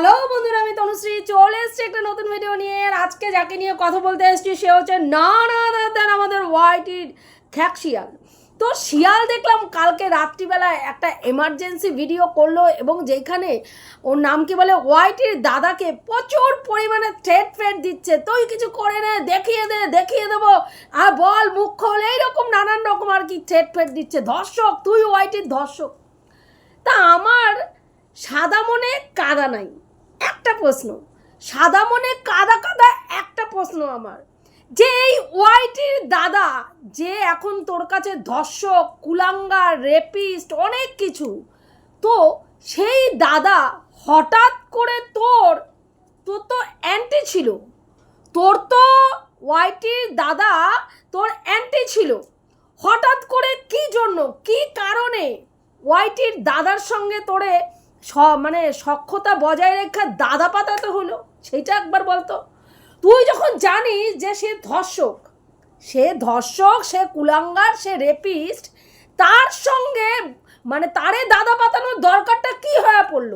Hello বন্ধুরা, আমি তনুশ্রী। চলে এসেছি একটা নতুন ভিডিও নিয়ে। আজকে যাকে নিয়ে কথা বলতে এসেছি, সে হচ্ছে না দেন আমাদের হোয়াইটির খ্যাক শিয়াল। তো শিয়াল দেখলাম কালকে রাত্রিবেলায় একটা এমার্জেন্সি ভিডিও করল এবং যেখানে ওর নাম কি বলে হোয়াইটির দাদাকে প্রচুর পরিমাণে থ্রেট ফ্রেট দিচ্ছে। তুই কিছু করে নে, দেখিয়ে দে, দেখিয়ে দেবো। আর বল, মুখ খোল, এইরকম নানান রকম আর কি থ্রেট ফ্রেট দিচ্ছে। ধর্ষক, তুই হোয়াইটির ধর্ষক। তা আমার সাদা মনে কাদা নাই। একটা প্রশ্ন। সাদা মনে কাদা কাদা একটা প্রশ্ন আমার। যে এই ওয়াইটির দাদা, যে এখন তোর কাছে ধর্ষক, কুলাঙ্গার, রেপিস্ট, অনেক কিছু, তো সেই দাদা হঠাৎ করে তোর তোর তো অ্যান্টি ছিল। তোর তো ওয়াইটির দাদা তোর অ্যান্টি ছিল। হঠাৎ করে কি জন্য, কি কারণে ওয়াইটির দাদার সঙ্গে তোরে স মানে সক্ষতা বজায় রেখে দাদা পাতা তো হলো সেইটা একবার বলতো। তুই যখন জানিস যে সে ধর্ষক সে ধর্ষক, সে কুলাঙ্গার, সে রেপিস্ট তার সঙ্গে মানে তারে দাদা পাতানোর দরকারটা কি হয়ে পড়ল?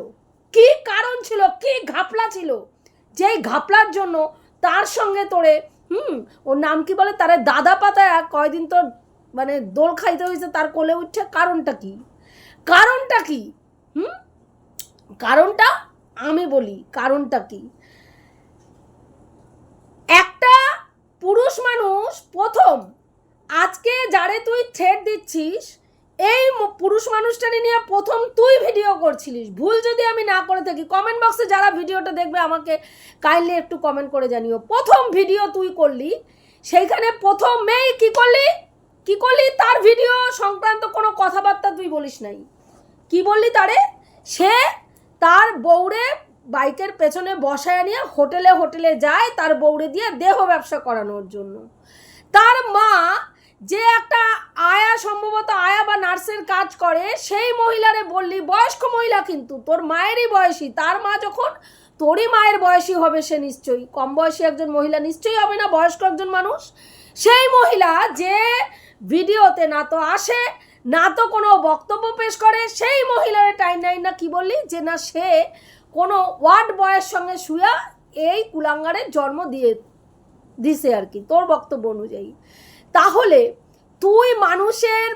কি কারণ ছিল? কি ঘাপলা ছিল? যেই ঘাপলার জন্য তার সঙ্গে তোরে, হুম, ওর নাম কি বলে? তারে দাদা পাতায় কয়দিন তোর মানে দোল খাইতে হয়েছে তার কোলে উঠছে কারণটা কি? কারণটা কি? হুম? কারণটা আমি বলি, কারণটা কি? একটা পুরুষ মানুষ প্রথম আজকে যারে তুই থ্রেড দিচ্ছিস, এই পুরুষ মানুষটাকে নিয়ে প্রথম তুই ভিডিও করছিলিস। ভুল যদি আমি না করে থাকি কমেন্ট বক্সে যারা ভিডিওটা দেখবে আমাকে কাইন্ডলি একটু কমেন্ট করে জানিও। প্রথম ভিডিও তুই করলি, সেইখানে প্রথম মেয়ে কি করলি? কি করলি? তার ভিডিও সংক্রান্ত কোনো কথাবার্তা তুই বলিস নাই। কি বললি তারে? সে তার বউরে বাইকের পেছনে বসায় নিয়ে হোটেলে হোটেলে যায়, তার বউরে দিয়ে দেহ ব্যবসা করানোর জন্য। তার মা যে একটা আয়া, সম্ভবত আয়া বা নার্সের কাজ করে, সেই মহিলারে বললি, বয়স্ক মহিলা কিন্তু, তোর মায়েরই বয়সী। তার মা যখন, তোরই মায়ের বয়সী হবে সে নিশ্চয়ই। কম বয়সী একজন মহিলা নিশ্চয়ই হবে না, বয়স্ক একজন মানুষ। সেই মহিলা যে ভিডিওতে না তো আসে না তো কোনো বক্তব্য পেশ করে, সেই মহিলার টাইম নাইন না কি বললি? যে না সে কোনো ওয়ার্ড বয়ের সঙ্গে শুয়া এই কুলাঙ্গারের জন্ম দিয়ে দিছে আর কি, তোর বক্তব্য অনুযায়ী। তাহলে তুই মানুষের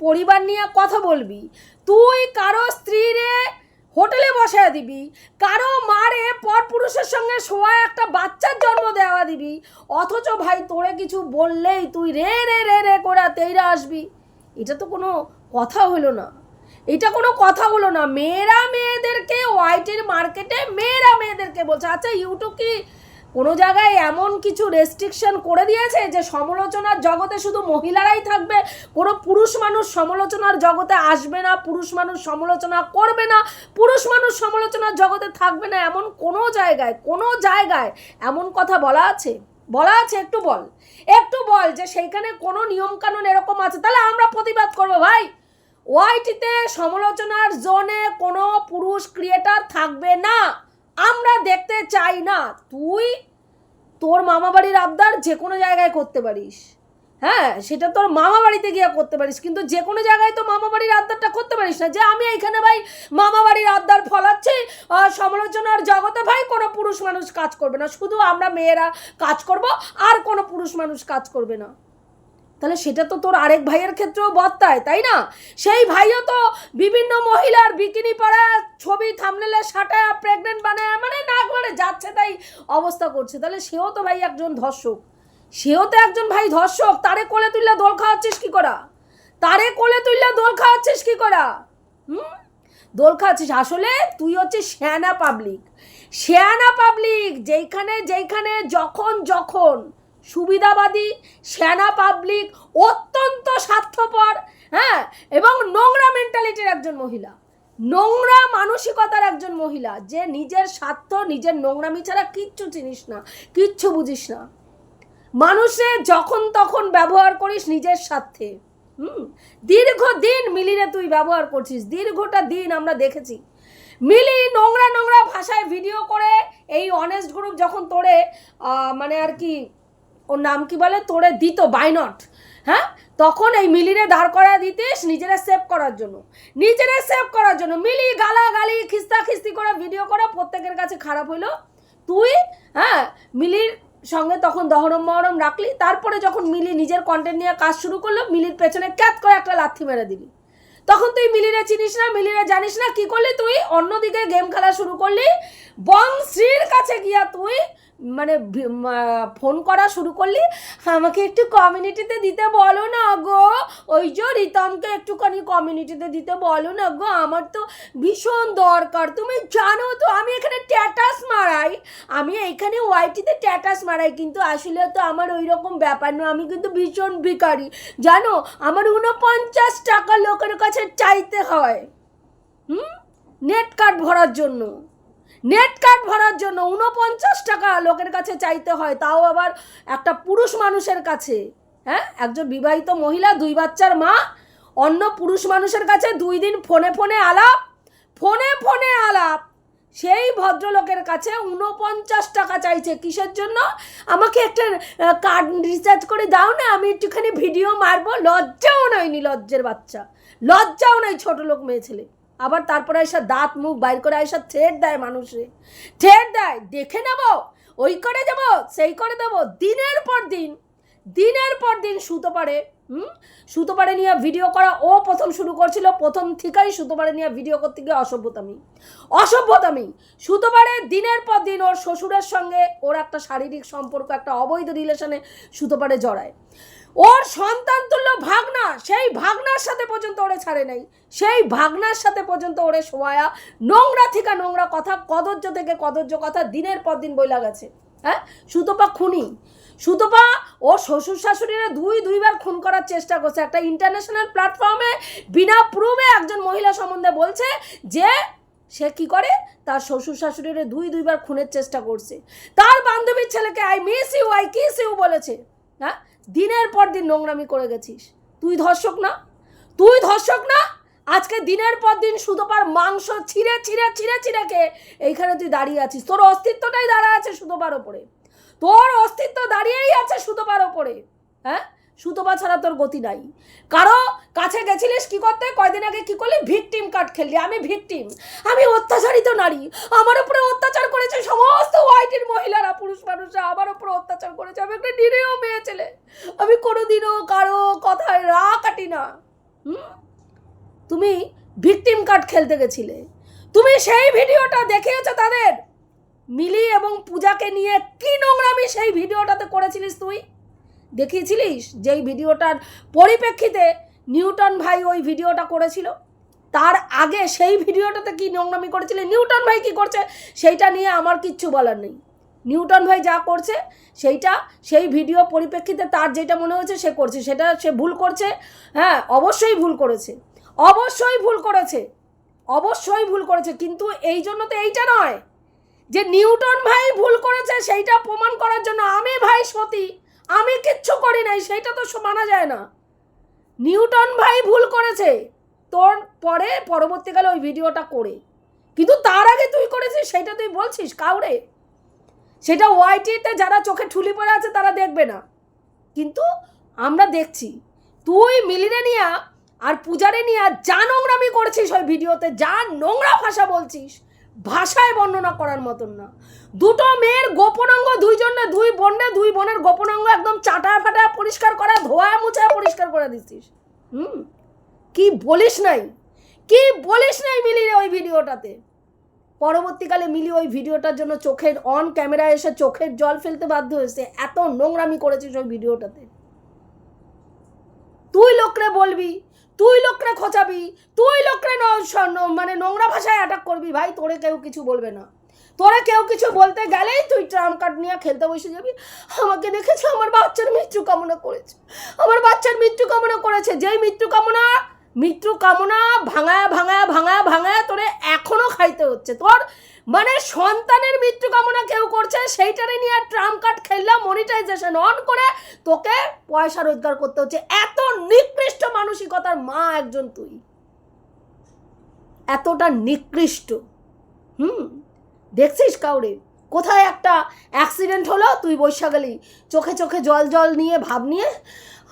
পরিবার নিয়ে কথা বলবি, তুই কারও স্ত্রীরে হোটেলে বসায় দিবি, কারও মারে পরপুরুষের সঙ্গে শোয়া একটা বাচ্চার জন্ম দেওয়া দিবি, অথচ ভাই তোরে কিছু বললেই তুই রে রে রে রে করে তেইরা আসবি। এটা তো কোনো কথা হলো না। এটা কোনো কথা হলো না। মেয়েরা মেয়েদেরকে হোয়াইটের মার্কেটে মেয়েরা মেয়েদেরকে বলছে আচ্ছা ইউটিউব কি কোনো জায়গায় এমন কিছু রেস্ট্রিকশন করে দিয়েছে যে সমালোচনার জগতে শুধু মহিলারাই থাকবে? কোনো পুরুষ মানুষ সমালোচনার জগতে আসবে না, পুরুষ মানুষ সমালোচনা করবে না, পুরুষ মানুষ সমালোচনার জগতে থাকবে না? এমন কোনো জায়গায় কোনো জায়গায় এমন কথা বলা আছে? বলা আছে, একটু বল। একটু বল যে সেইখানে কোনো নিয়মকানুন এরকম আছে। তাহলে আমরা প্রতিবাদ করব ভাই। ওয়াইটিতে সমালোচনার জোনে কোনো পুরুষ ক্রিয়েটার থাকবে না। আমরা দেখতে চাই না। তুই তোর মামাবাড়ির আবদার যে কোনো জায়গায় করতে পারিস। হ্যাঁ সেটা তোর মামা বাড়িতে গিয়ে করতে পারিস, কিন্তু যে কোনো জায়গায় তো মামা বাড়ির আবদারটা করতে পারিস না। যে আমি এইখানে ভাই মামা বাড়ির আবদার ফলাচ্ছি সমালোচনার জগতে ভাই কোনো পুরুষ মানুষ কাজ করবে না। শুধু আমরা মেয়েরা কাজ করব, আর কোনো পুরুষ মানুষ কাজ করবে না। তাহলে সেটা তো তোর আরেক ভাইয়ের ক্ষেত্রেও বর্তায়, তাই না? সেই ভাইও তো বিভিন্ন মহিলার বিকিনি পরা, ছবি থামনেলে সাটায় প্রেগনেন্ট বানায় মানে না করে যাচ্ছে তাই অবস্থা করছে। তাহলে সেও তো ভাই একজন ধর্ষক। সেও তো একজন ভাই ধর্ষক, তারে কোলে তুললে দোল খাওয়াচ্ছিস কি করা? তারে কোলে তুললে দোল খাওয়াচ্ছিস কি করা? হুম? দোল খাওয়াচ্ছিস? আসলে তুই হচ্ছে শ্যানা পাবলিক। শ্যানা পাবলিক, যেইখানে যেইখানে যখন যখন সুবিধাবাদী শ্যানা পাবলিক অত্যন্ত স্বার্থপর হ্যাঁ এবং নোংরা মেন্টালিটির একজন মহিলা। নোংরা মানসিকতার একজন মহিলা, যে নিজের স্বার্থ, নিজের নোংরামি ছাড়া কিচ্ছু চিনিস না, কিচ্ছু বুঝিস না। মানুষের যখন তখন ব্যবহার করিস নিজের স্বার্থে। হুম? দীর্ঘদিন মিলিয়ে তুই ব্যবহার করছিস। দীর্ঘটা দিন আমরা দেখেছি। মিলি নোংরা নোংরা ভাষায় ভিডিও করে এই অনেস্ট গ্রুপ যখন তোরে মানে আর কি, ওর নাম কি বলে? তোরে দিত বাইনট হ্যাঁ? তখন এই মিলিরে দাঁড় করা দিতিস নিজেরা সেভ করার জন্য। নিজেরা সেভ করার জন্য। মিলি গালাগালি খিস্তা খিস্তি করে ভিডিও করে প্রত্যেকের কাছে খারাপ হইল। তুই হ্যাঁ? মিলির সঙ্গে তখন দহরম মহরম রাখলি, তারপরে যখন মিলি নিজের কন্টেন্ট নিয়ে কাজ শুরু করল, মিলির পেছনে ক্যাত করে একটা লাথি মেরে দিলি। তখন তুই মিলিরে চিনিস না, মিলিরে জানিস না, কি করলি তুই? অন্যদিকে গেম খেলা শুরু করলি। বংশ্রীর কাছে গিয়া তুই মানে ফোন করা শুরু করলি? আমাকে একটু কমিউনিটিতে দিতে বলো না গো। ওই যে রিতমকে একটুখানি কমিউনিটিতে দিতে বলো না গো। আমার তো ভীষণ দরকার। তুমি জানো তো, আমি এখানে ট্যাটাস মারাই। আমি এখানে ওয়াইটিতে ট্যাটাস মারাই, কিন্তু আসলে তো আমার ওই রকম ব্যাপার নয়। আমি কিন্তু ভীষণ ভিখারি। জানো, আমার উনপঞ্চাশ টাকা লোকের কাছে চাইতে হয়। হুম? নেট কার্ড ভরার জন্য। নেট কার্ড ভরার জন্য উনপঞ্চাশ টাকা লোকের কাছে চাইতে হয়, তাও আবার একটা পুরুষ মানুষের কাছে। হ্যাঁ? একজন বিবাহিত মহিলা, দুই বাচ্চার মা, অন্য পুরুষ মানুষের কাছে দুই দিন ফোনে ফোনে আলাপ, ফোনে ফোনে আলাপ। সেই ভদ্রলোকের কাছে উনপঞ্চাশ টাকা চাইছে। কিসের জন্য? আমাকে একটা কার্ড রিচার্জ করে দাও না, আমি একটুখানি ভিডিও মারবো। লজ্জাও নয় নি লজ্জের বাচ্চা। লজ্জাও নয় ছোট লোক, মেয়ে ছেলে। আবার তারপরে এসে দাঁত, মুখ বাইর করে এসে থ্রেড দেয় মানুষে। থ্রেড দেয়, দেখে নেব, ওই করে যাব সেই করে দেবো, দিনের পর দিন, দিনের পর দিন সুতো পারে হুম? সুতো পারে নিয়ে ভিডিও করা, ও প্রথম শুরু করছিল, প্রথম থেকেই সুতো পারে নিয়ে ভিডিও করতে গিয়ে অসভ্যতামি। অসভ্যতামি। সুতো পারে দিনের পর দিন ওর শ্বশুরের সঙ্গে ওর একটা শারীরিক সম্পর্ক, একটা অবৈধ রিলেশনে সুতো পারে জড়ায়। ওর সন্তান তুল্য ভাগনা, সেই ভাগনার সাথে পর্যন্ত ওরে ছাড়ে নাই। সেই ভাগনার সাথে পর্যন্ত ওরে শোয়া নোংরা থেকে নোংরা কথা কদর্য থেকে কদর্য কথা দিনের পর দিন বইলা গেছে। হ্যাঁ? সুতপা খুনি। সুতপা ও শ্বশুর শাশুড়িরা দুই, দুইবার খুন করার চেষ্টা করছে। একটা ইন্টারন্যাশনাল প্ল্যাটফর্মে বিনা প্রুমে একজন মহিলা সম্বন্ধে বলছে যে সে কি করে? তার শ্বশুর শাশুড়ির দুই, দুইবার খুনের চেষ্টা করছে। তার বান্ধবীর ছেলেকে I miss you I kiss you বলেছে। হ্যাঁ? দিনের পর দিন নোংরামি করে গেছিস। তুই ধর্ষক না? তুই ধর্ষক না? আজকে দিনের পর দিন সুতোপার মাংস ছিঁড়ে ছিঁড়ে ছিঁড়ে ছিঁড়ে কে এইখানে তুই দাঁড়িয়ে আছিস। তোর অস্তিত্বটাই দাঁড়া আছে সুতোপার ওপরে। তোর অস্তিত্ব দাঁড়িয়েই আছে সুতোপার ওপরে। হ্যাঁ? সুতোপা ছাড়া তোর গতি নাই। কারও কাছে গেছিলিস কি করতে? কয়দিন আগে কি করলি? ভিকটিম কার্ড খেললি। আমি ভিকটিম। আমি অত্যাচারিত নারী। আমার উপরে অত্যাচার করেছে সমস্ত হোয়াইটের মহিলারা, পুরুষ মানুষরা। আমার উপরে অত্যাচার করেছে। আমি একটা নিরেও মেয়ে ছেলে। আমি কোনোদিনও কারও কথায় রা কাটি না। হুম? তুমি ভিকটিম কার্ড খেলতে গেছিলে। তুমি সেই ভিডিওটা দেখিয়েছো তাদের? মিলি এবং পূজাকে নিয়ে কি নোংরামি সেই ভিডিওটাতে করেছিলিস তুই? দেখিয়েছিলিস যেই ভিডিওটার পরিপ্রেক্ষিতে নিউটন ভাই ওই ভিডিওটা করেছিল? তার আগে সেই ভিডিওটাতে কি নোংরামি করেছিলে? নিউটন ভাই কি করছে? সেইটা নিয়ে আমার কিচ্ছু বলার নেই। নিউটন ভাই যা করছে, সেইটা সেই ভিডিও পরিপ্রেক্ষিতে তার যেটা মনে হয়েছে সে করছে। সেটা সে ভুল করছে হ্যাঁ অবশ্যই ভুল করেছে। অবশ্যই ভুল করেছে। অবশ্যই ভুল করেছে। কিন্তু এই জন্য তো এইটা নয় যে নিউটন ভাই ভুল করেছে, সেইটা প্রমাণ করার জন্য আমি ভাই সতী আমি কিচ্ছু করি নাই, সেইটা তো মানা যায় না। নিউটন ভাই ভুল করেছে। তোর পরে পরবর্তীকালে ওই ভিডিওটা করে। কিন্তু তার আগে তুই করেছিস সেটা তুই বলছিস কাউরে? সেটা ওয়াইটিতে যারা চোখে ঠুলি পড়ে আছে, তারা দেখবে না। কিন্তু আমরা দেখছি। তুই মিলিনে নিয়া আর পূজারে নিয়া যা নোংরামি করছিস ওই ভিডিওতে, যা নোংরা ভাষা বলছিস ভাষায় বর্ণনা করার মতন না। দুটো মেয়ের গোপনাঙ্গ দুইজনে দুই বোনে দুই বোনের গোপনাঙ্গ একদম চাটা ফাটা পরিষ্কার করা, ধোয়া মুছা পরিষ্কার করে দিচ্ছিস। হুম? কি বলিস নাই? কি বলিস নাই মিলির ওই ভিডিওটাতে? পরবর্তীকালে মিলি ওই ভিডিওটার জন্য চোখের অন ক্যামেরা এসে চোখের জল ফেলতে বাধ্য হয়েছে। এত নোংরামি করেছিস ওই ভিডিওটাতে। তুই লোকরে বলবি তুই লোকরে খোঁচাবি, তুই লোকরে মানে নোংরা ভাষায় অ্যাটাক করবি, ভাই, তোরে কেউ কিছু বলবে না। তোরে কেউ কিছু বলতে গেলেই তুই ট্রাম কার্ড নিয়ে খেলতে বসে যাবি। আমাকে দেখেছ? আমার বাচ্চার মৃত্যু কামনা করেছে। আমার বাচ্চার মৃত্যু কামনা করেছে। যেই মৃত্যু কামনা মৃত্যু কামনা ভাঙায় ভাঙায় ভাঙায় ভাঙায় তোরে এখনও খাইতে হচ্ছে। তোর মানে সন্তানের মৃত্যু কামনা কেউ করছে, সেইটারে নিয়ে আর ট্রাম কার্ড খেললাম মনিটাইজেশন অন করে তোকে পয়সা রোজগার করতে হচ্ছে। এত নিকৃষ্ট মানসিকতার মা একজন তুই। এতটা নিকৃষ্ট। হুম? দেখছিস কাউরে? কোথায় একটা অ্যাক্সিডেন্ট হলো, তুই বৈশা গেলি। চোখে চোখে জল জল নিয়ে, ভাব নিয়ে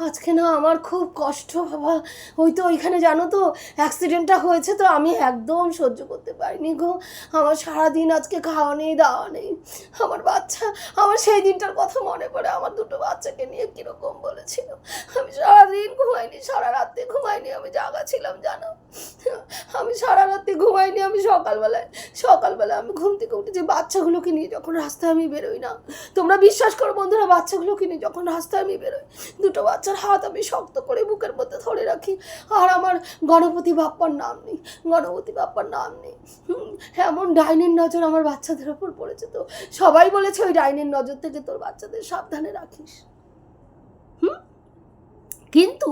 আজকে না আমার খুব কষ্ট, বাবা। ওই তো ওইখানে জানো তো অ্যাক্সিডেন্টটা হয়েছে তো আমি একদম সহ্য করতে পারিনি গো। আমার সারাদিন আজকে খাওয়া নেই, দাওয়া নেই। আমার বাচ্চা, আমার সেই দিনটার কথা মনে পড়ে। আমার দুটো বাচ্চাকে নিয়ে কীরকম বলেছিল। আমি সারাদিন ঘুমাইনি সারা রাত্রে ঘুমাইনি, আমি জাগা ছিলাম, জানো? আমি সারা রাত্রে ঘুমাইনি, আমি সকালবেলায় সকালবেলা আমি ঘুম থেকে উঠে যে বাচ্চাগুলোকে নিয়ে যখন রাস্তায় আমি বেরোই না। তোমরা বিশ্বাস করো বন্ধুরা, বাচ্চাগুলোকে নিয়ে যখন রাস্তায় আমি বেরোই, দুটো বাচ্চার হাত আমি শক্ত করে বুকের মধ্যে ধরে রাখি। আর আমার গণপতি বাপ্পার নাম নেই, গণপতি বাপ্পার নাম নেই। এমন ডাইনের নজর আমার বাচ্চাদের ওপর পড়েছে তো। সবাই বলেছে ওই ডাইনের নজর থেকে তোর বাচ্চাদের সাবধানে রাখিস। কিন্তু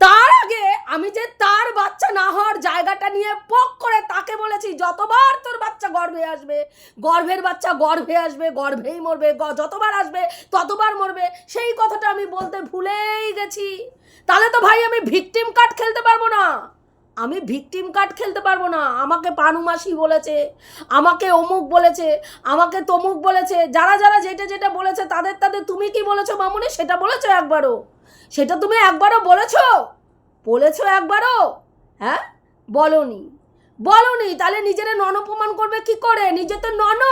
তার আগে আমি যে তার বাচ্চা না হওয়ার জায়গাটা নিয়ে পক করে তাকে বলেছি, যতবার তোর বাচ্চা গর্ভে আসবে, গর্ভের বাচ্চা গর্ভে আসবে, গর্ভেই মরবে যতবার আসবে, ততবার মরবে, সেই কথাটা আমি বলতে ভুলেই গেছি। তাহলে তো ভাই আমি ভিকটিম কার্ড খেলতে পারব না। আমি ভিকটিম কার্ড খেলতে পারব না। আমাকে পানুমাসি বলেছে, আমাকে অমুক বলেছে, আমাকে তমুক বলেছে, যারা যারা যেটা যেটা বলেছে, তাদের তাদের তুমি কি বলেছ মামুনি? সেটা বলেছ একবারও। সেটা তুমি একবারও বলেছ? বলেছ একবারও? হ্যাঁ? বলনি। বলনি, তাহলে নিজেরা নন অপমান করবে কি করে? নিজে তো নন।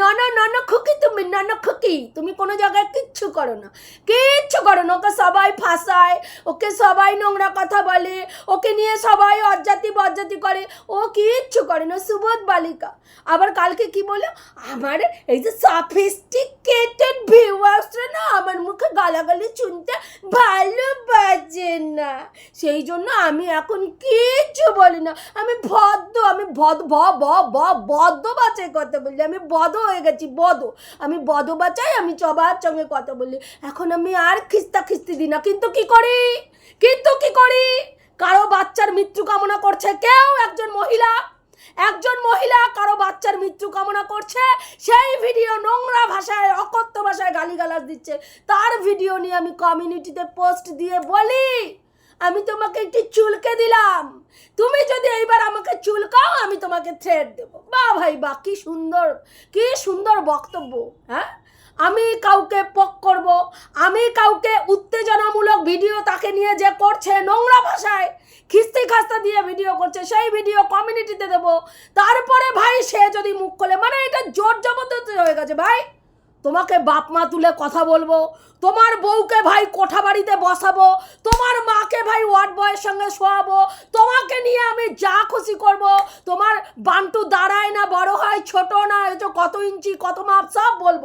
নন নন খুকি তুমি, নন খুকি। তুমি কোনো জায়গায় কিচ্ছু করো না। কিচ্ছু করো না। ওকে সবাই ফাঁসায়, ওকে সবাই নোংরা কথা বলে, ওকে নিয়ে সবাই অজ্জাতি বজ্জাতি করে। ও কিচ্ছু করে না, সুবোধ বালিকা। আবার কালকে কি বলো আমার এই যে সফিস্টিকেটেড ভিউয়ার্সরা না, আমার মুখে গালাগালি শুনতে ভালোবাসে না। সেই জন্য আমি এখন কিচ্ছু বলি না। আমি ভদ্র আমি ভদ, ভ, ব ব, বদ্ধ বাচাই কথা বলি আমি বদ হয়ে গেছি বদ আমি বদ বাচাই আমি চবার সঙ্গে কথা বলি এখন আমি আর খিস্তা খিস্তি দিই না। কিন্তু কি করি? কিন্তু কি করি? কারও বাচ্চার মৃত্যু কামনা করছে কেউ? একজন মহিলা? একজন মহিলা কারও বাচ্চার মৃত্যু কামনা করছে? সেই ভিডিও নোংরা ভাষায়, অকথ্য ভাষায় গালিগালাজ দিচ্ছে। তার ভিডিও নিয়ে আমি কমিউনিটিতে পোস্ট দিয়ে বলি। আমি তোমাকে একটি চুলকে দিলাম। তুমি যদি এইবার আমাকে চুলকাও, আমি তোমাকে থ্রেড দেবো। বা ভাই, বা কি সুন্দর কি সুন্দর বক্তব্য হ্যাঁ? আমি কাউকে পক করব, আমি কাউকে উত্তেজনামূলক ভিডিও তাকে নিয়ে যে করছে নোংরা ভাষায়, খিস্তি খাস্তা দিয়ে ভিডিও করছে, সেই ভিডিও কমিউনিটিতে দেবো। তারপরে ভাই, সে যদি মুখ খোলে মানে এটা জোর জবরদস্তি হয়ে গেছে, ভাই। তোমাকে বাপ মা তুলে কথা বলব, তোমার বউকে ভাই কোঠা বাড়িতে বসাবো, তোমার মাকে ভাই ওয়ার্ড বয়ের সঙ্গে শোয়াবো, তোমাকে নিয়ে আমি যা খুশি করব, তোমার বান্টু দাঁড়ায় না, বড় হয়, ছোট না, এই তো কত ইঞ্চি, কত মাপ, সব বলব।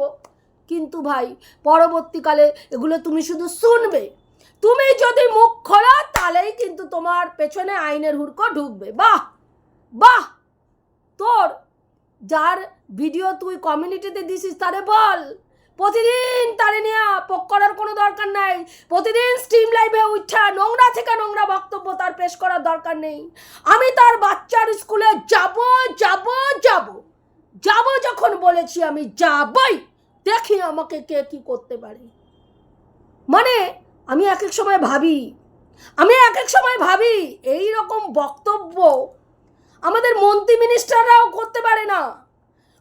কিন্তু ভাই, পরবর্তীকালে এগুলো তুমি শুধু শুনবে। তুমি যদি মুখ খোলো, তাহলেই কিন্তু তোমার পেছনে আইনের হুড়কো ঢুকবে। বাহ! বাহ! তোর, যার ভিডিও তুই কমিউনিটিতে দিছিস তারে বল। প্রতিদিন তারে নিয়ে পোক করার কোনো দরকার নাই। প্রতিদিন স্ট্রিম লাইভে উঠা নোংরা থেকে নোংরা বক্তব্য তার পেশ করার দরকার নেই। আমি তার বাচ্চার স্কুলে যাব যাব যাব। যাব যখন বলেছি আমি যাবই। দেখি আমাকে কে কি করতে পারে। মানে আমি এক এক সময় ভাবি, আমি এক এক সময় ভাবি এই রকম বক্তব্য আমাদের মন্ত্রী মিনিস্টাররাও করতে পারে না।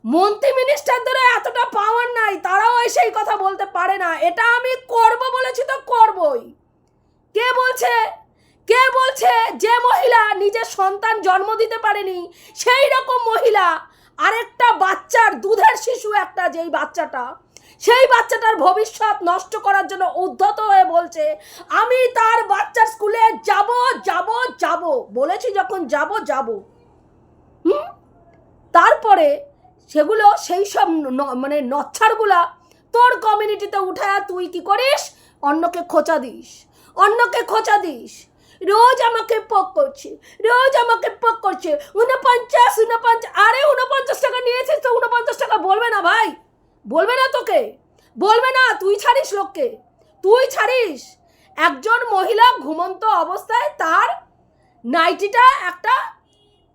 মন্ত্রী মিনিস্টারদেরও এতটা পাওয়ার নাই, তারাও এসে এই কথা বলতে পারে না। এটা আমি করব বলেছি তো করবই। কে বলছে? কে বলছে যে মহিলা নিজের সন্তান জন্ম দিতে পারেনি, সেই রকম মহিলা, আরেকটা বাচ্চার দুধের শিশু একটা, যেই বাচ্চাটা, সেই বাচ্চাটার ভবিষ্যৎ নষ্ট করার জন্য উদ্ধত হয়ে বলছে, আমি তার বাচ্চার স্কুলে যাব যাব যাব। বলেছি যখন যাব যাব। হুম? তারপরে সেগুলো সেই সব মানে নচ্ছারগুলা তোর কমিউনিটিতে উঠায় তুই কি করিস? অন্যকে খোঁচা দিস। অন্যকে খোঁচা দিস। রোজ আমাকে পক করছে। রোজ আমাকে পক করছে। উনপঞ্চাশ উনপঞ্চাশ আরে উনপঞ্চাশ টাকা নিয়েছিস তো উনপঞ্চাশ টাকা বলবে না ভাই। বলবে না তোকে। বলবে না, তুই ছাড়িস লোককে। তুই ছাড়িস। একজন মহিলা ঘুমন্ত অবস্থায় তার নাইটিটা একটা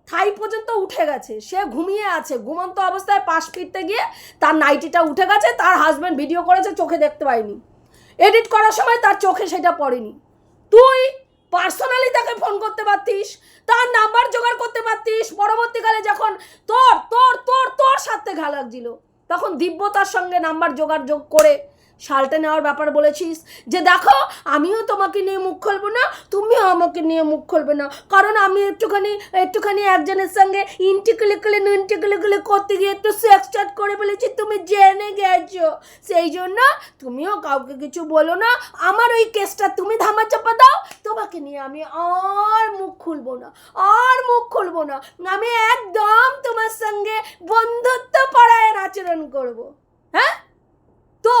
থাই পর্যন্ত উঠে গেছে। সে ঘুমিয়ে আছে। ঘুমন্ত অবস্থায় পাশ ফিরতে গিয়ে তার নাইটিটা উঠে গেছে। তার হাজব্যান্ড ভিডিও করেছে, চোখে দেখতে পায়নি এডিট করার সময় তার চোখে সেটা পড়েনি। তুই পার্সোনালি তাকে ফোন করতে পারতিস, তার নাম্বার জোগাড় করতে পারতিস। পরবর্তীকালে যখন তোর তোর তোর তোর সাথে ঘা লাগছিল, তখন দিব্যতার সঙ্গে নাম্বার জোগাড় যোগ করে শালটা নেওয়ার ব্যাপার বলেছিস? যে দেখো, আমিও তোমাকে নিয়ে মুখ খুলবো না, তুমিও আমাকে নিয়ে মুখ খুলবে না। কারণ আমি একটুখানি একটুখানি একজনের সঙ্গে ইন্টিকুলে কুলে নুনটিকুলে কুলে করতে গিয়ে একটু সেক্স করে ফেলেছি, তুমি জেনে গেছো। সেই জন্য তুমিও কাউকে কিছু বলো না, আমার ওই কেসটা তুমি ধামা চাপা দাও, তোমাকে নিয়ে আমি আর মুখ খুলবো না, আর মুখ খুলবো না। আমি একদম তোমার সঙ্গে বন্ধুত্ব পরায়ণ আচরণ করব। হ্যাঁ? তো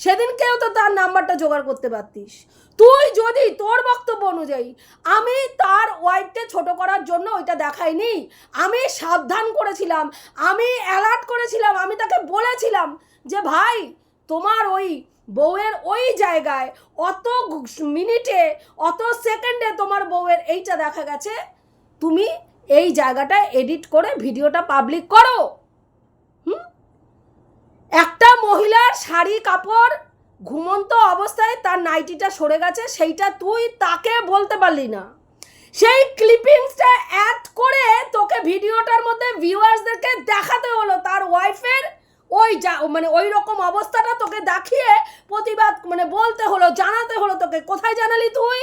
সেদিনকেও তো তার নাম্বারটা জোগাড় করতে পারতিস। তুই যদি তোর বক্তব্য অনুযায়ী আমি তার ওয়াইফকে ছোট করার জন্য ওইটা দেখাইনি, আমি সাবধান করেছিলাম, আমি অ্যালার্ট করেছিলাম, আমি তাকে বলেছিলাম যে, ভাই, তোমার ওই বউয়ের ওই জায়গায় অত মিনিটে, অত সেকেন্ডে তোমার বউয়ের এইটা দেখা গেছে, তুমি এই জায়গাটা এডিট করে ভিডিওটা পাবলিক করো। একটা মহিলার শাড়ি কাপড় ঘুমন্ত অবস্থায় তার নাইটিটা সরে গেছে, সেইটা তুই তাকে বলতে পারলি না। সেই ক্লিপিংসটা অ্যাড করে তোকে ভিডিওটার মধ্যে ভিউয়ার্সদেরকে দেখাতে হলো। তার ওয়াইফের ওই যা মানে ওই রকম অবস্থাটা তোকে দেখিয়ে প্রতিবাদ মানে বলতে হলো, জানাতে হলো তোকে। কোথায় জানালি তুই?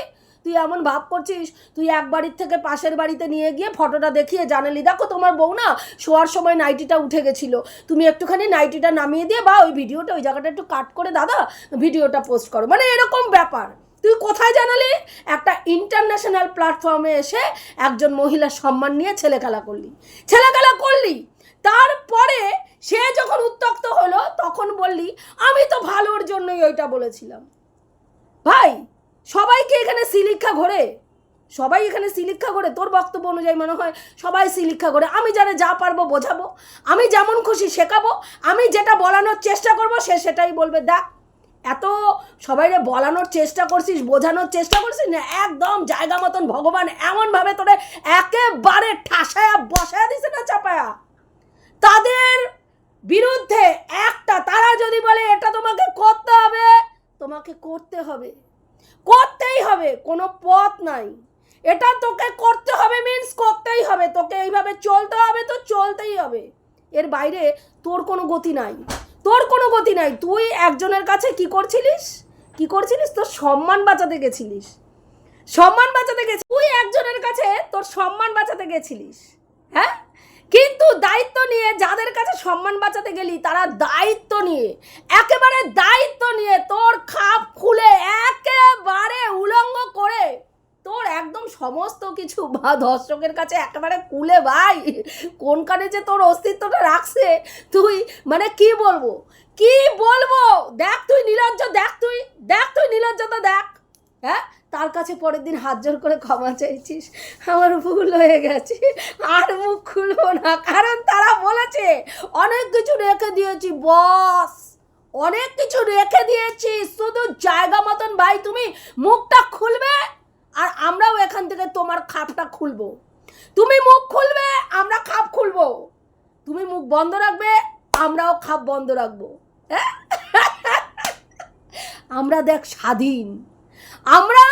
তুই এমন ভাব করছিস? তুই এক বাড়ির থেকে পাশের বাড়িতে নিয়ে গিয়ে ফটোটা দেখিয়ে জানালি। দেখো তোমার বউ না শোয়ার সময় নাইটিটা উঠে গেছিল। তুমি একটুখানি নাইটিটা নামিয়ে দিয়ে বা ওই ভিডিওটা, ওই জায়গাটা একটু কাট করে দাদা, ভিডিওটা পোস্ট করো। মানে এরকম ব্যাপার। তুই কোথায় জানালি? একটা ইন্টারন্যাশনাল প্ল্যাটফর্মে এসে একজন মহিলার সম্মান নিয়ে ছেলেখেলা করলি। ছেলেখেলা করলি। তারপরে সে যখন উত্তক্ত হলো, তখন বললি, আমি তো ভালোর জন্যই ওইটা বলেছিলাম। ভাই সবাইকে এখানে সিলিক্ষা ঘোরে। সবাই এখানে সিলিক্ষা করে তোর বক্তব্য অনুযায়ী মনে হয় সবাই সিলিক্ষা করে আমি জানে যা পারব বোঝাবো, আমি যেমন খুশি শেখাবো, আমি যেটা বলানোর চেষ্টা করব, সে সেটাই বলবে। দেখ, এত সবাইরে বলানোর চেষ্টা করছিস, বোঝানোর চেষ্টা করছিস না, একদম জায়গা মতন ভগবান এমনভাবে তোরে একেবারে ঠাসায়া, বসায়া দিছে না চাপায়া। তাদের বিরুদ্ধে একটা, তারা যদি বলে, এটা তোমাকে করতে হবে, তোমাকে করতে হবে। করতেই হবে, কোনো পথ নাই। এটা তোকে করতে হবে মিন্স করতেই হবে। তোকে এইভাবে চলতে হবে তো চলতেই হবে। এর বাইরে তোর কোনো গতি নাই। তোর কোনো গতি নাই। তুই একজনের কাছে কি করছিলিস? কি করছিলিস? তোর সম্মান বাঁচাতে গেছিলিস। সম্মান বাঁচাতে গেছিস তুই একজনের কাছে তোর সম্মান বাঁচাতে গেছিলিস। হ্যাঁ? কিন্তু দায়িত্ব নিয়ে যাদের কাছে সম্মান বাঁচাতে গেলি, তারা দায়িত্ব নিয়ে, একেবারে দায়িত্ব নিয়ে তোর খাপ খুলে একেবারে উলঙ্গ করে তোর একদম সমস্ত কিছু বা দর্শকের কাছে একেবারে কুলে ভাই। কোনখানে যে তোর অস্তিত্বটা রাখছে তুই মানে কি বলব? কি বলব? দেখ তুই নিলজ্জ, দেখ তুই দেখ তুই নিলজ্জতা দেখ। হ্যাঁ? তার কাছে পরের দিন হাত জোর করে ক্ষমা চাইছিস। আমার ভুল হয়ে গেছে। আর মুখ খুলবো না। কারণ তারা বলেছে, অনেক কিছু রেখে দিয়েছি, বস। অনেক কিছু রেখে দিয়েছি। শুধু জায়গা মতন ভাই, তুমি মুখটা খুলবে আর আমরাও এখান থেকে তোমার খাপটা খুলবো। তুমি মুখ খুলবে, আমরা খাপ খুলবো। তুমি মুখ বন্ধ রাখবে, আমরাও খাপ বন্ধ রাখব। হ্যাঁ? আমরা দেখ স্বাধীন। আমরা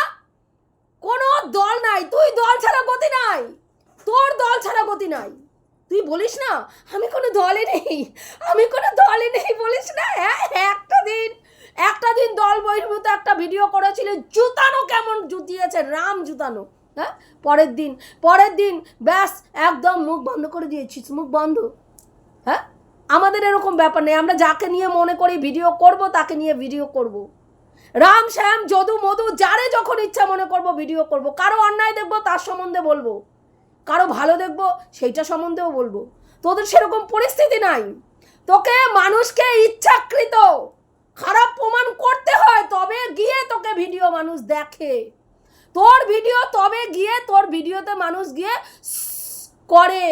কোনো দল নাই। তুই দল ছাড়া গতি নাই। তোর দল ছাড়া গতি নাই। তুই বলিস না, আমি কোনো দলে নেই। আমি কোনো দলে নেই, বলিস না। হ্যাঁ একটা দিন একটা দিন দল বহির্ভূত একটা ভিডিও করেছিল। জুতানো কেমন জুতিয়েছে, রাম জুতানো। হ্যাঁ পরের দিন পরের দিন, ব্যাস, একদম মুখ বন্ধ করে দিয়েছিস, মুখ বন্ধ। হ্যাঁ আমাদের এরকম ব্যাপার নেই। আমরা যাকে নিয়ে মনে করি ভিডিও করব, তাকে নিয়ে ভিডিও করব। রাম, শ্যাম, যদু, মধু, যারে যখন ইচ্ছা মনে করব ভিডিও করব। কারও অন্যায় দেখব, তার সম্বন্ধে বলব। কারও ভালো দেখব, সেইটা সম্বন্ধেও বলব। তোদের সেরকম পরিস্থিতি নাই। তোকে মানুষকে ইচ্ছাকৃত, খারাপ প্রমাণ করতে হয়, তবে গিয়ে তোকে ভিডিও মানুষ দেখে। তোর ভিডিও তবে গিয়ে, তোর ভিডিওতে মানুষ গিয়ে করে।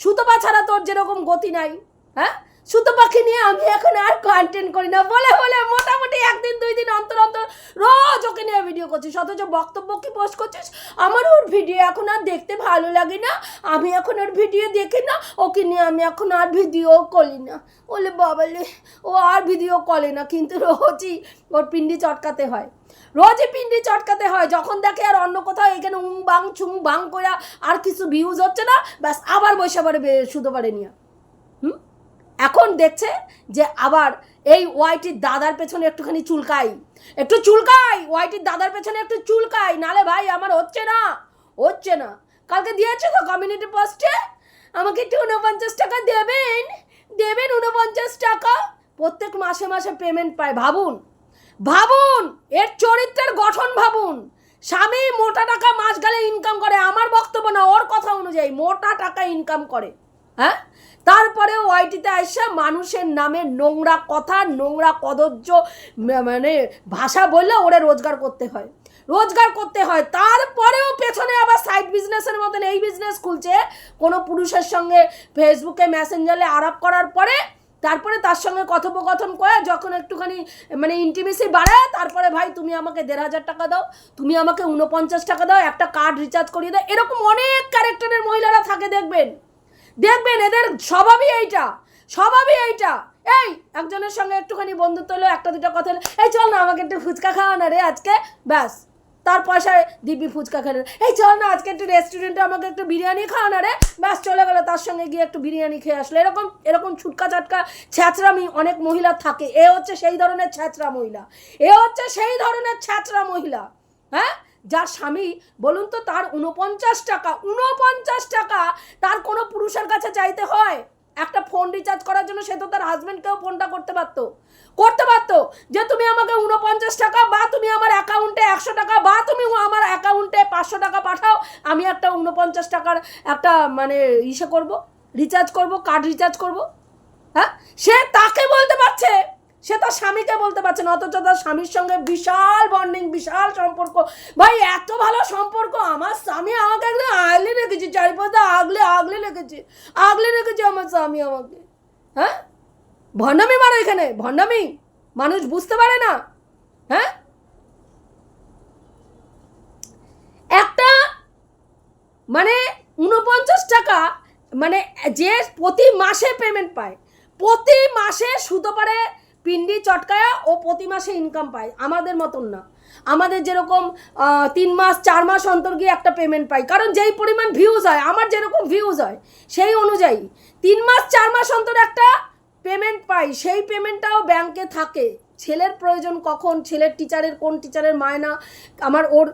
সুতপা ছাড়া তোর যেরকম গতি নাই হ্যাঁ? সুতো পাখি নিয়ে আমি এখন আর কন্টেন্ট করি না। বলে বলে, মোটামুটি একদিন, দুই দিন অন্তর অন্তর রোজ ওকে নিয়ে ভিডিও করছিস, অথচ বক্তব্য কি পোস্ট করছিস? আমার ওর ভিডিও এখন আর দেখতে ভালো লাগে না। আমি এখন ওর ভিডিও দেখি না। ওকে নিয়ে আমি এখন আর ভিডিও করি না। বলে বাবালে ও আর ভিডিও করে না, কিন্তু রোজই ওর পিন্ডি চটকাতে হয়। রোজই পিন্ডি চটকাতে হয়, যখন দেখে আর অন্য কোথাও এখানে উং বাং চুং বাং করে আর কিছু ভিউজ হচ্ছে না, ব্যাস আবার বসে পারে শুধু পারে নিয়ে। এখন দেখছে যে আবার এই ওয়াইটির দাদার পেছনে একটুখানি চুলকাই। একটু চুলকাই, ওয়াইটির দাদার পেছনে একটু চুলকাই, নালে ভাই আমার হচ্ছে না হচ্ছে না। কালকে দিয়েছে তো কমিউনিটি পোস্টে আমাকে একটু উনপঞ্চাশ টাকা দেবেন দেবেন উনপঞ্চাশ টাকা। প্রত্যেক মাসে মাসে পেমেন্ট পায়। ভাবুন ভাবুন, এর চরিত্রের গঠন ভাবুন। স্বামী মোটা টাকা মাস গেলে ইনকাম করে, আমার বক্তব্য না, ওর কথা অনুযায়ী মোটা টাকা ইনকাম করে। হ্যাঁ? তারপরে ওয়াইটিতে আইসা মানুষের নামে নোংরা কথা, নোংরা কদর্য মানে ভাষা বললে ওরে রোজগার করতে হয়। রোজগার করতে হয়। তারপরেও পেছনে আবার সাইড বিজনেসের মতন এই বিজনেস খুলছে। কোনো পুরুষের সঙ্গে ফেসবুকে মেসেঞ্জারে আলাপ করার পরে, তারপরে তার সঙ্গে কথোপকথন করে যখন একটুখানি মানে ইন্টিমেসি বাড়ে তারপরে ভাই তুমি আমাকে দেড় হাজার টাকা দাও, তুমি আমাকে উনপঞ্চাশ টাকা দাও, একটা কার্ড রিচার্জ করিয়ে দাও। এরকম অনেক ক্যারেক্টারের মহিলারা থাকে দেখবেন। দেখবেন এদের স্বভাবই এইটা স্বভাবই এইটা। এই, একজনের সঙ্গে একটুখানি বন্ধুত্ব হলো, একটা দুটো কথা হলো, এই চল না, আমাকে একটু ফুচকা খাওয়া না রে আজকে, ব্যাস। তার পয়সায় দিব্যি ফুচকা খেলে। এই চল না, আজকে একটু রেস্টুরেন্টে আমাকে একটু বিরিয়ানি খাওয়া না রে, ব্যাস, চলে গেলো। তার সঙ্গে গিয়ে একটু বিরিয়ানি খেয়ে আসলো। এরকম এরকম ছুটকা চাটকা ছ্যাঁচড়ামি অনেক মহিলা থাকে। এ হচ্ছে সেই ধরনের ছ্যাঁচড়া মহিলা। এ হচ্ছে সেই ধরনের ছ্যাঁচড়া মহিলা। হ্যাঁ? যার স্বামী, বলুন তো তার উনপঞ্চাশ টাকা উনপঞ্চাশ টাকা তার কোনো পুরুষের কাছে চাইতে হয়? একটা ফোন রিচার্জ করার জন্য সে তো তার হাজব্যান্ডকেও ফোনটা করতে পারতো। করতে পারতো যে তুমি আমাকে উনপঞ্চাশ টাকা বা তুমি আমার অ্যাকাউন্টে একশো টাকা বা তুমি আমার অ্যাকাউন্টে পাঁচশো টাকা পাঠাও, আমি একটা উনপঞ্চাশ টাকার একটা মানে ইসে করব রিচার্জ করব কার্ড রিচার্জ করব? হ্যাঁ? সে তাকে বলতে পারছে তার স্বামীকে বলতে পারছে না, অথচ তার স্বামীর সঙ্গে বিশাল বন্ডিং বিশাল সম্পর্ক। ভাই, এত ভালো সম্পর্ক, আমার স্বামী আমাকে একদম আগলে রেখেছে, চারিপাশে আগলে আগলে রেখেছে আগলে রেখেছে আমার স্বামী আমাকে। হ্যাঁ? ভণ্ডামি মারো এখানে, ভণ্ডামি। মানুষ বুঝতে পারে না। হ্যাঁ? একটা মানে উনপঞ্চাশ টাকা মানে যে প্রতি মাসে পেমেন্ট পায়, প্রতি মাসে সুতো পারে পিন্ডি চটকায়া ও প্রতি মাসে ইনকাম পায়, আমাদের মতন না। আমাদের যেরকম তিন মাস, চার মাস অন্তর গিয়ে একটা পেমেন্ট পাই, কারণ যেই পরিমাণ ভিউজ হয়, আমার যেরকম ভিউজ হয়, সেই অনুযায়ী তিন মাস, চার মাস অন্তর একটা পেমেন্ট পাই, সেই পেমেন্টটাও ব্যাংকে থাকে। ছেলের প্রয়োজন কখন? ছেলের টিচারের কোন টিচারের মায়না? আমার ওর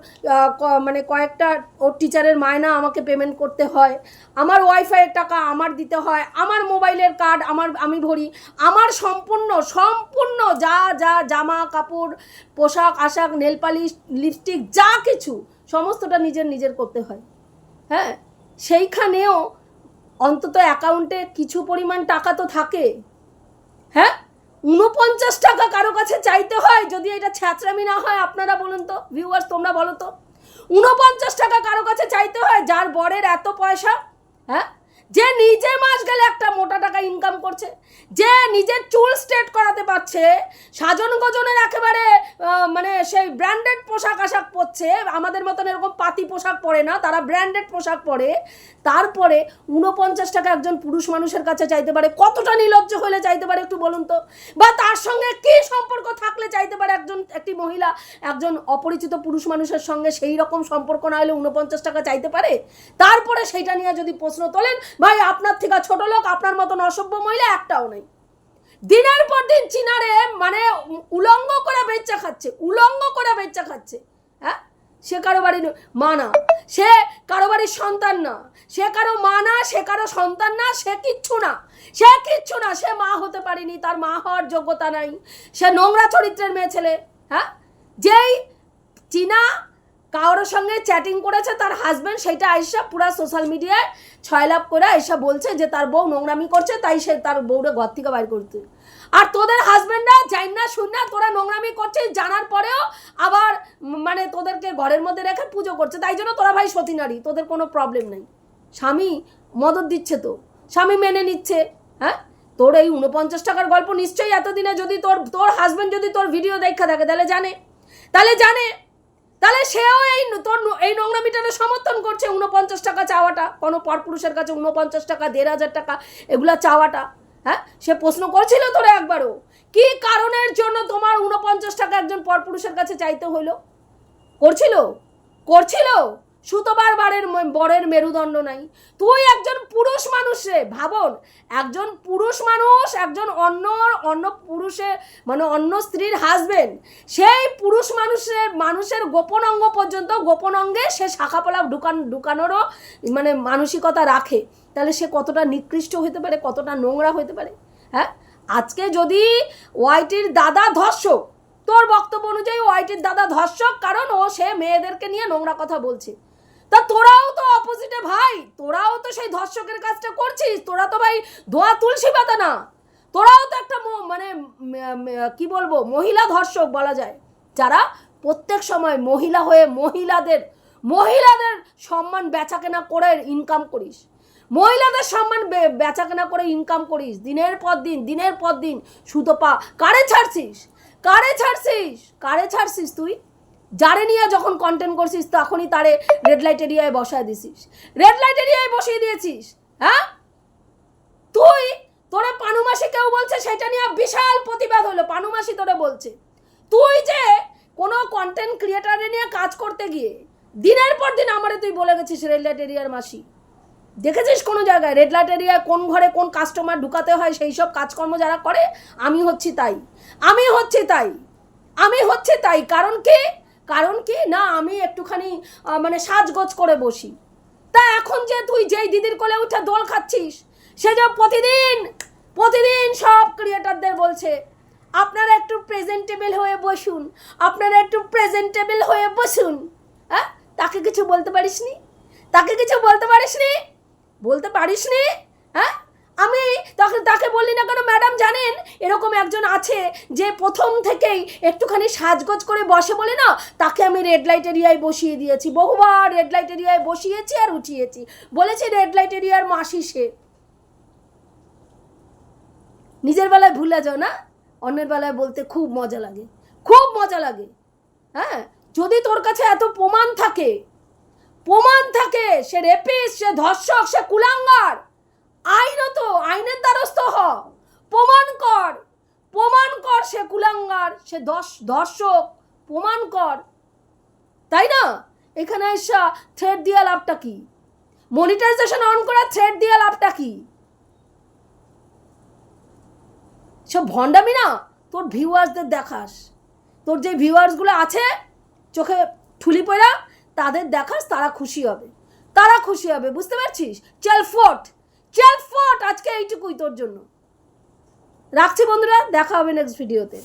মানে কয়েকটা ওর টিচারের মায়না আমাকে পেমেন্ট করতে হয়। আমার ওয়াইফাইয়ের টাকা আমার দিতে হয়। আমার মোবাইলের কার্ড আমার, আমি ভরি। আমার সম্পূর্ণ সম্পূর্ণ যা যা, জামা, কাপড়, পোশাক, আশাক নেলপালিশ লিপস্টিক যা কিছু, সমস্তটা নিজের নিজের করতে হয়। হ্যাঁ? সেইখানেও অন্তত অ্যাকাউন্টে কিছু পরিমাণ টাকা তো থাকে। হ্যাঁ? উনপঞ্চাশ টাকা কারও কাছে চাইতে হয়, যদি এটা ছ্যাঁচড়ামি না হয়, আপনারা বলুন তো ভিউয়ার্স তোমরা বলো তো। উনপঞ্চাশ টাকা কারও কাছে চাইতে হয়, যার বরের এত পয়সা হ্যাঁ? যে নিজে মাস গেলে একটা মোটা টাকা ইনকাম করছে, যে নিজের চুল স্ট্রেট করাতে পারছে, সাজন গজনের একেবারে মানে সেই ব্র্যান্ডেড পোশাক আশাক পরছে, আমাদের মতন এরকম পাতি পোশাক পরে না, তারা ব্র্যান্ডেড পোশাক পরে তারপরে উনপঞ্চাশ টাকা একজন পুরুষ মানুষের কাছে চাইতে পারে, কতটা নির্লজ্জ হলে চাইতে পারে একটু বলুন তো? বা তার সঙ্গে কি সম্পর্ক থাকলে চাইতে পারে একজন, একটি মহিলা, একজন অপরিচিত পুরুষ মানুষের সঙ্গে সেই রকম সম্পর্ক না হলে উনপঞ্চাশ টাকা চাইতে পারে? তারপরে সেইটা নিয়ে যদি প্রশ্ন তোলেন, ভাই আপনার থেকে ছোট লোক, আপনার মতন অসভ্য মহিলা একটাও নেই। দিনের পর দিন চিনারে মানে উলঙ্গ করে বেচ্চা খাচ্ছে, উলঙ্গ করে বেচ্চা খাচ্ছে হ্যাঁ? সে কারও বাড়ির মা না, সে কারও বাড়ির সন্তান না, সে কারও মা না, সে কারও সন্তান না, সে কিচ্ছু না, সে কিচ্ছু না, সে মা হতে পারেনি, তার মা হওয়ার যোগ্যতা নাই, সে নোংরা চরিত্রের মেয়ে ছেলে হ্যাঁ? যেই চীনা কারোর সঙ্গে চ্যাটিং করেছে, তার হাজব্যান্ড সেটা আইসা পুরা সোশ্যাল মিডিয়ায় ছয় লাভ করে আইসা বলছে যে তার বউ নোংরামি করছে, তাই সে তার বউরে ঘর থেকে বাইর করতে আর তোদের হাজব্যান্ডরা যাই না শুন না তোরা নোংরামি করছিস, জানার পরেও আবার মানে তোদেরকে ঘরের মধ্যে রেখে পুজো করছে। তাই জন্য তোরা ভাই সতী নারী, তোদের কোনো প্রবলেম নেই। স্বামী মদত দিচ্ছে তো, স্বামী মেনে নিচ্ছে হ্যাঁ? তোর এই উনপঞ্চাশ টাকার গল্প নিশ্চয়ই এতদিনে যদি তোর তোর হাজব্যান্ড যদি তোর ভিডিও দেখা থাকে, তাহলে জানে। তাহলে জানে। তাহলে সেও এই তোর এই নোংরামিটাকে সমর্থন করছে উনপঞ্চাশ টাকা চাওয়াটা, কোনো পরপুরুষের কাছে উনপঞ্চাশ টাকা, দেড় হাজার টাকা, এগুলা চাওয়াটা। হ্যাঁ? সে প্রশ্ন করছিল তোরা একবারও। কি কারণের জন্য তোমার উনপঞ্চাশ টাকা একজন পরপুরুষের কাছে চাইতে হলো করছিল? করছিল? সুতোবার বারের বরের মেরুদণ্ড নাই। তুই একজন পুরুষ মানুষ রে, ভাবন। একজন পুরুষ মানুষ, একজন অন্য অন্য পুরুষের মানে অন্য স্ত্রীর হাজবেন্ড সেই পুরুষ মানুষের মানুষের গোপন অঙ্গ পর্যন্ত, গোপন অঙ্গে সে শাখাপলা ঢুকান, ঢুকানোরও মানে মানসিকতা রাখে। তাহলে সে কতটা নিকৃষ্ট হতে পারে, কতটা নোংরা হতে পারে? হ্যাঁ? আজকে যদি ওয়াইটির দাদা ধর্ষক, তোর বক্তব্য অনুযায়ী ওয়াইটির দাদা ধর্ষক, কারণ ও সে মেয়েদেরকে নিয়ে নোংরা কথা বলছে। তা তোরাও তো অপোজিটে ভাই, তোরাও তো সেই ধর্ষকের কাজটা করছিস, তোরা তো ভাই ধোয়া তুলসী পাতা না। তোরাও তো একটা মানে কি বলব, মহিলা ধর্ষক বলা যায়। যারা প্রত্যেক সময় মহিলা হয়ে মহিলাদের মহিলাদের সম্মান বেচাকেনা করে ইনকাম করিস। মহিলাদের সম্মান বেচাকেনা করে ইনকাম করিস। দিনের পর দিন, দিনের পর দিন। সুতো পা, কারে ছাড়ছিস? কারে ছাড়ছিস? কারে ছাড়ছিস তুই? যারে নিয়ে যখন কন্টেন্ট করছিস, তখনই তারে রেড লাইট এরিয়ায় বসায় দিছিস। রেড লাইট এরিয়ায় বসিয়ে দিয়েছিস হ্যাঁ? তুই, তোরা পানুমাসি কেউ বলছে, সেটা নিয়ে বিশাল প্রতিবাদ হলো। পানুমাসি তোরে বলছে, তুই যে কোনো কন্টেন্ট ক্রিয়েটারে নিয়ে কাজ করতে গিয়ে দিনের পর দিন আমারে তুই বলে গেছিস রেড লাইট এরিয়ার মাসি। দেখেছিস কোনো জায়গায়? রেড লাইট এরিয়ায় কোন ঘরে কোন কাস্টমার ঢুকাতে হয়, সেই সব কাজকর্ম যারা করে, আমি হচ্ছি তাই। আমি হচ্ছি তাই। আমি হচ্ছে তাই। কারণ কি? কারণ কি? না, আমি একটুখানি মানে সাজগোজ করে বসি। তা এখন যে তুই যেই দিদির কোলে উঠে দোল খাচ্ছিস, সে যে প্রতিদিন প্রতিদিন সব ক্রিয়েটারদের বলছে, আপনারা একটু প্রেজেন্টেবল হয়ে বসুন, আপনারা একটু প্রেজেন্টেবল হয়ে বসুন। হ্যাঁ? তাকে কিছু বলতে পারিসনি? তাকে কিছু বলতে পারিসনি? বলতে পারিস পারিসনি হ্যাঁ? আমি তাকে তাকে বললি না কেন? ম্যাডাম জানেন, এরকম একজন আছে যে প্রথম থেকেই একটুখানি সাজগোজ করে বসে বলে না, তাকে আমি রেড লাইট এরিয়ায় বসিয়ে দিয়েছি। বহুবার রেড লাইট এরিয়ায় বসিয়েছি আর উঠিয়েছি। বলেছি রেড লাইট এরিয়ার মাসি সে। নিজের বেলায় ভুলে যাও না, অন্যের বেলায় বলতে খুব মজা লাগে। খুব মজা লাগে হ্যাঁ? যদি তোর কাছে এত প্রমাণ থাকে প্রমাণ থাকে, সে রেপিস সে ধর্ষক, সে কুলাঙ্গার। আইনত আইনের দ্বারস্থ হ। প্রমাণ কর প্রমাণ কর সে কুলাঙ্গার, সে ধর্ষক, প্রমাণ কর। তাই না? এখানে এসা থ্রেড দিয়া লাভটা কি? মনিটাইজেশন অন করা থ্রেড দিয়া লাভটা কি? সব ভণ্ডামি না? তোর ভিউয়ার্সদের দেখাস। তোর যে ভিউয়ার্সগুলো আছে, চোখে ঠুলি পড়া তাদের দেখাস তারা খুশি হবে। তারা খুশি হবে, বুঝতে পারছিস? চল ফোট চল ফোট আজকে এইটুকুই তোর জন্য। রাখছি বন্ধুরা, দেখা হবে নেক্সট ভিডিওতে